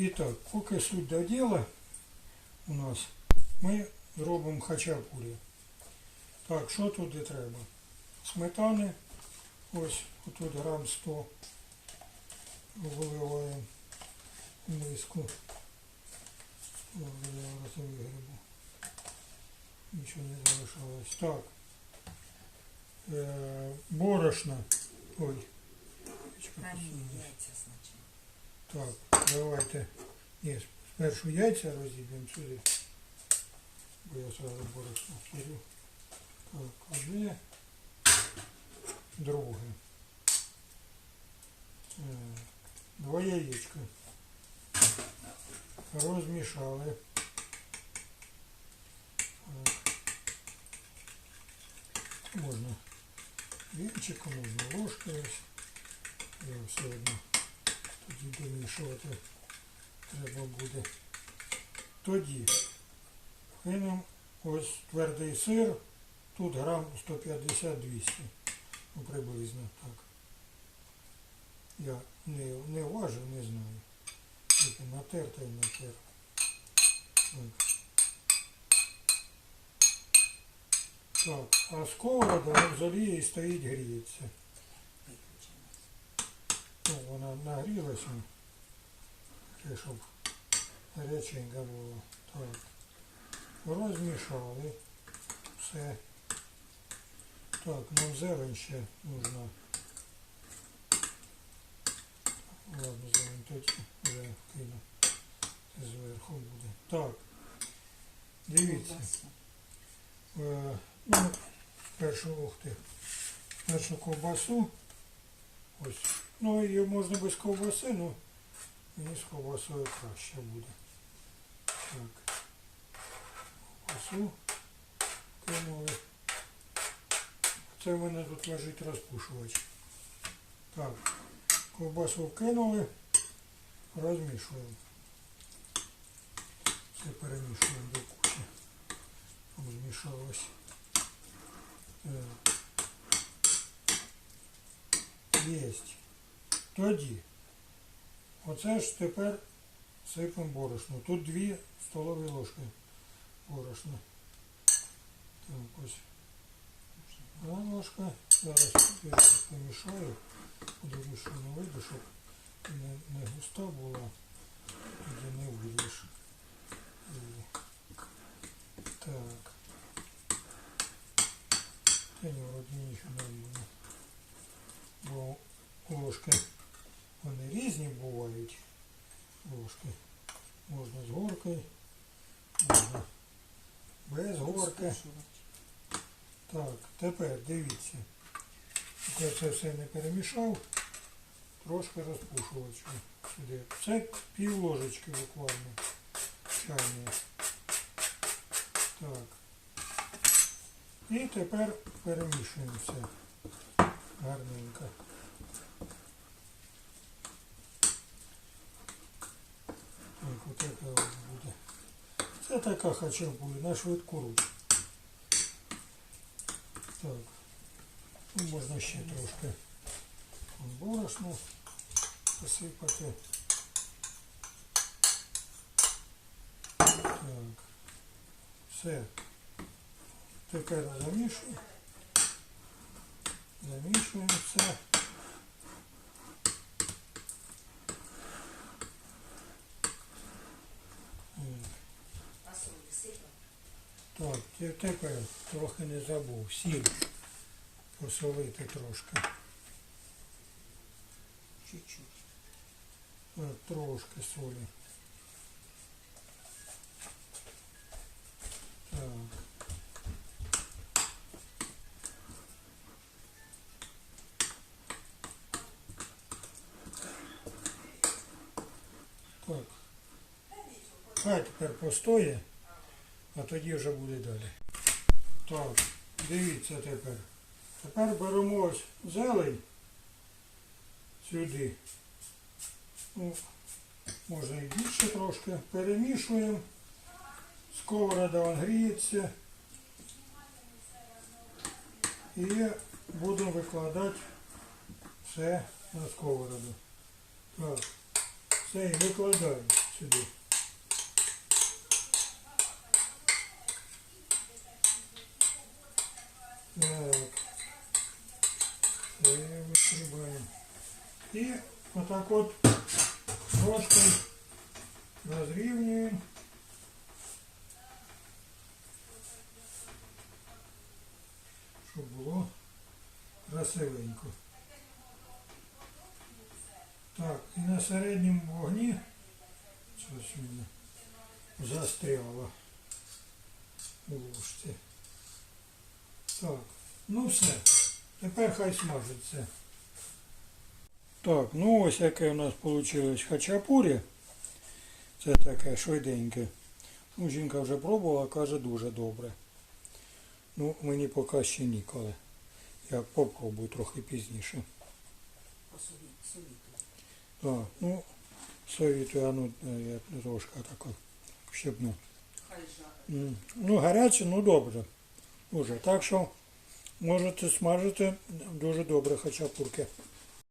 І так, поки суть до діла у нас, ми зробимо хачапурі. Так, що туди треба? Сметани, ось тут грам 100 виливаємо в миску. Зараз вигребу. Нічого не залишилось. Так. Е, борошна. Ой. Ранні. Так, давайте. Ні, спершу яйця розіб'ємо сюди. Бо я сразу борошно втірю. Так, одне. Друге. Е, Два яєчка. Розмішали. Так. Можна вінчиком, можна ложкою. Я все одно тоді домішувати треба буде. Тоді кинемо ось твердий сир, тут грам 150-200, ну приблизно так. Я не, не важив, не знаю. Тільки натерта і натер. Так. Так, а сковорода в олії стоїть гріється. Ну, вона нагрілася, таке, щоб гаряченька була. Так. Розмішали. Все. Так, нам зелень ще нужна. Ладно, зелень тоді вже кину. Зверху буде. Так. Дивіться. Е, ну, першу ух ти, першу ковбасу. Ось. Ну її можна без ковбаси, ну мені з ковбасою краще буде. Так. Ковбасу кинули. Це в мене тут лежить розпушувач. Так. Ковбасу вкинули, розмішуємо. Все перемішуємо до кучі. Змішалось. Єсть. Тоді. Оце ж тепер сипемо борошно. Тут дві столові ложки борошна. Так, ось. Одна ложка. Зараз я помішаю. Подивлюсь, що не вийде, щоб не, не густа була. Тоді не вийдеш. Так. Та ні, вроді нічого нормально. Бо ложки, вони різні бувають. Ложки. Можна з горкою, можна без горки. Так, тепер дивіться. Я це все не перемішав, трошки розпушувачу сюди. Це пів ложечки буквально чайної. Так. І тепер перемішуємо все гарненько. Так, отака от буде. Це така хачапурі на швидку руч. Так. Ну, можна ще трошки борошно посипати. Так. Все. Тепер замішуємо. Замішуємо все. Те- тепер трохи не забув. Сіль посолити трошки. Чуть-чуть. Так, трошки солі. Так. Так. Хай тепер постоє, а тоді вже буде далі. Так, дивіться тепер. Тепер беремо ось зелень сюди. Ну, можна і більше трошки. Перемішуємо. Сковорода гріється. І будемо викладати все на сковороду. Так, все, і викладаємо сюди. Так. И Це вистрибаємо. І отак от трошки розрівнюємо. Щоб було красивенько. Так, і на середньому вогні щось мене застряло у ложці. Так, ну все. Тепер хай смажиться. Так, ну ось яке у нас вийшло хачапурі. Це таке швиденьке. Ну, жінка вже пробувала, каже дуже добре. Ну, мені поки ще ніколи. Я попробую трохи пізніше. Так, ну, совітую, а ну, е, я трошки так щепну. Хай жарить. Ну, гаряче, ну добре. Дуже. Так що можете смажити дуже добре хачапурки.